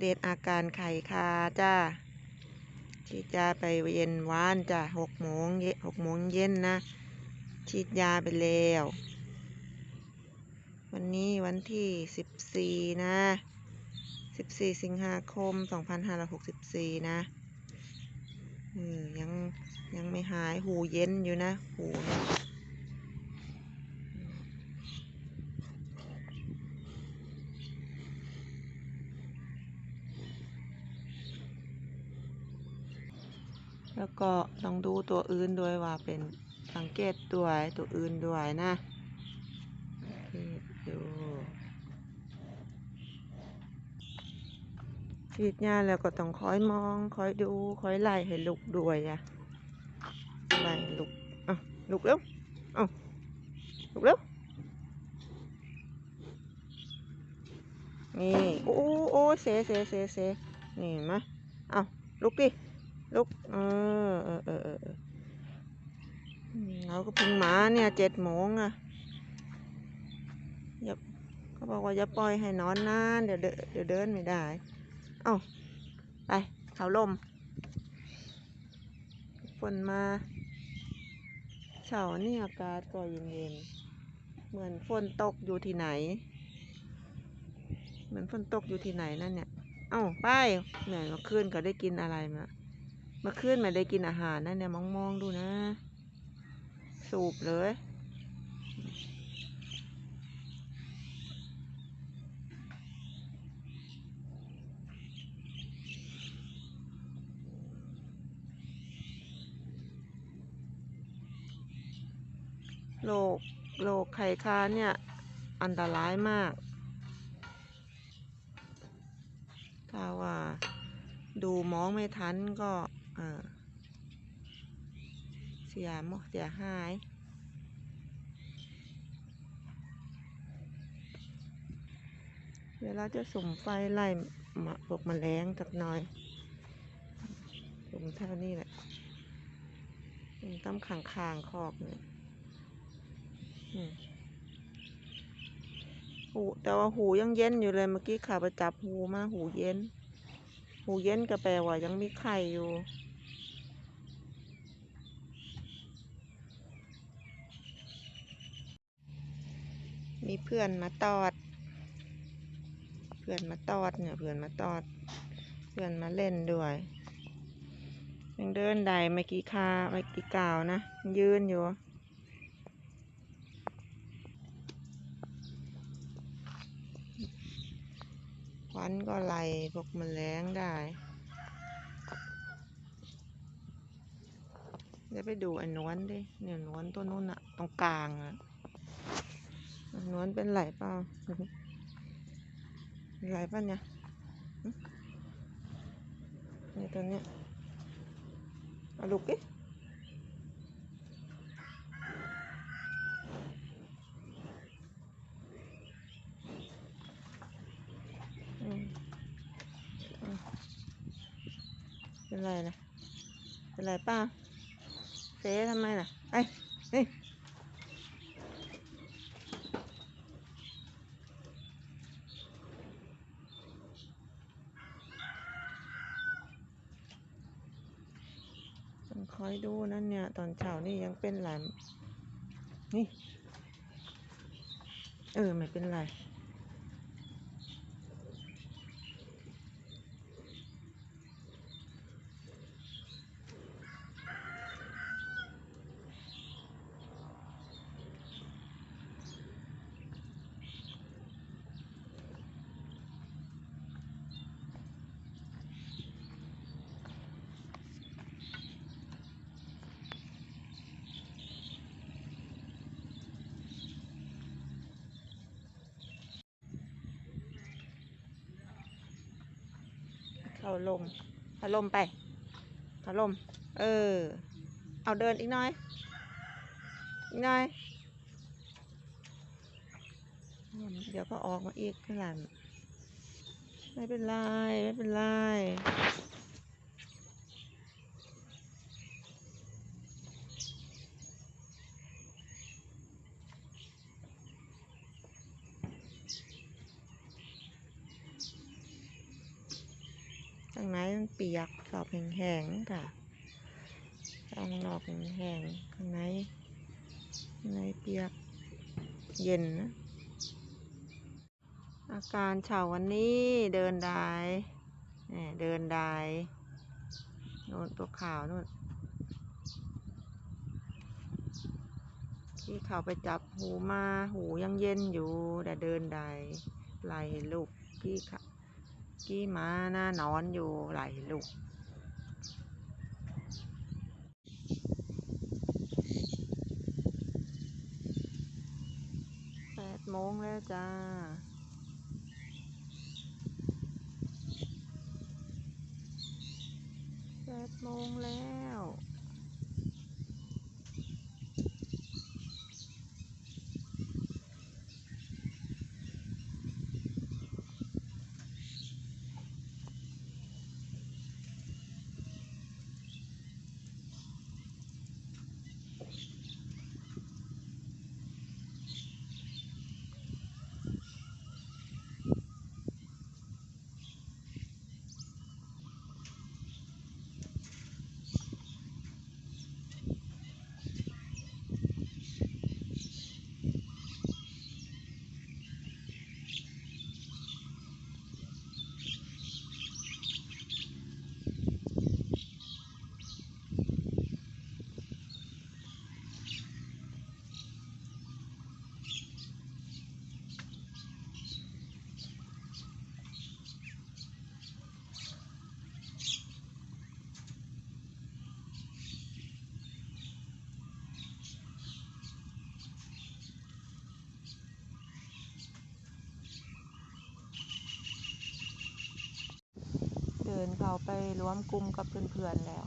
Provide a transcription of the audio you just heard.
เดตอาการไข่คาจ้าฉีดยาไปเย็นวานจ้ะหกโมงเย็นหกโมงเย็นนะ ฉีดยาไปแล้ว วันนี้วันที่สิบสี่นะสิบสี่สิงหาคมสองพันห้าร้อยหกสิบสี่นะยังยังไม่หายหูเย็นอยู่นะหู แล้วก็ต้องดูตัวอื่นด้วยว่าเป็นสังเกตด้วยตัวอื่นด้วยนะดูฉีดยาแล้วก็ต้องคอยมอง คอยดู คอยไล่ให้ลุกด้วยอะไล่ลุกอะลุกเร็วเอ้าลุกเร็วนี่ โอ้โอ้เสเสเสเสนี่เห็นไหมเอ้าลุกดิ ลุกเออเออเออเออเราก็พิ่งมาเนี่ยเจ็ดโมงอะอย่าเขาบอกว่าอย่าปล่อยให้นอนนานเดี๋ยวเดี๋ยวเดินไม่ได้ เอ้าไปเขาลมฝนมาเช้านี่อากาศก็เย็นๆเหมือนฝนตกอยู่ที่ไหน เหมือนฝนตกอยู่ที่ไหนนั่นเนี่ย เอ้าไปเหนื่อยเมื่อคืนก็ได้กินอะไรมา มื่อคืนม่ได้กินอาหารนั่นเนี่ยมองๆดูนะ สูบเลย โรคโรคไข้ค้าเนี่ย อันตรายมากถ้าว่าดูมองไม่ทันก็ อ่อเสียหมดเสียหายเดี๋ยวเราจะสุ่มไฟไล่หมาพวกแมลงสักหน่อยสุ่มเท่านี้แหละสุ่มตั้มขางคางคอกเลยอืมหูแต่ว่าหูยังเย็นอยู่เลยเมื่อกี้ข่าไปจับหูมาหูเย็น หูเย็นก็แปลว่ายังมีไข่อยู่ มีเพื่อนมาตอด เพื่อนมาตอดเนี่ยเพื่อนมาตอด เพื่อนมาเล่นด้วย ยังเดินได้ไม่กี่คาไม่กี่ก่าวนะ ยืนอยู่ควันก็ไล่พวกแมลงได้ เดี๋ยวไปดูไอ้นวลดิ เนี่ยนวลตัวนู้นอะตรงกลางอะ นวลเป็นไรเปล่าเป็นไรป่ะเนี่ยเนี่ยตัวเนี้ยเอาลุกดิอืมอืมเป็นไรนะเป็นไรป้าเซ่ทำไมน่ะไอ้เฮ้ย คอยดูนั่นเนี่ย ตอนเช้านี่ยังเป็นไรนี่ เออ ไม่เป็นไร เข้าลมเข้าลมไปเข้าลม เออ เอาเดินอีกน้อย อีกน้อย เดี๋ยวก็ออกมาอีกข้างหลังไม่เป็นไร ไม่เป็นไรางในมันเปียกขอบแห้งๆค่ะข้างนอกแห้งๆข้างในข้างในเปียกเย็นนะอาการเฉาวันนี้เดินได้แหม่เดินได้โน่นตัวขาวนู่นที่เขาไปจับหูมาหูยังเย็นอยู่ แต่เดินได้ไหลลูกพี่ค่ะ ขี้มาหน้านอนอยู่หลายลูกแปดโมงแล้วจ้า แปดโมงแล้ว เขาไปรวมกลุ่มกับเพื่อนๆแล้ว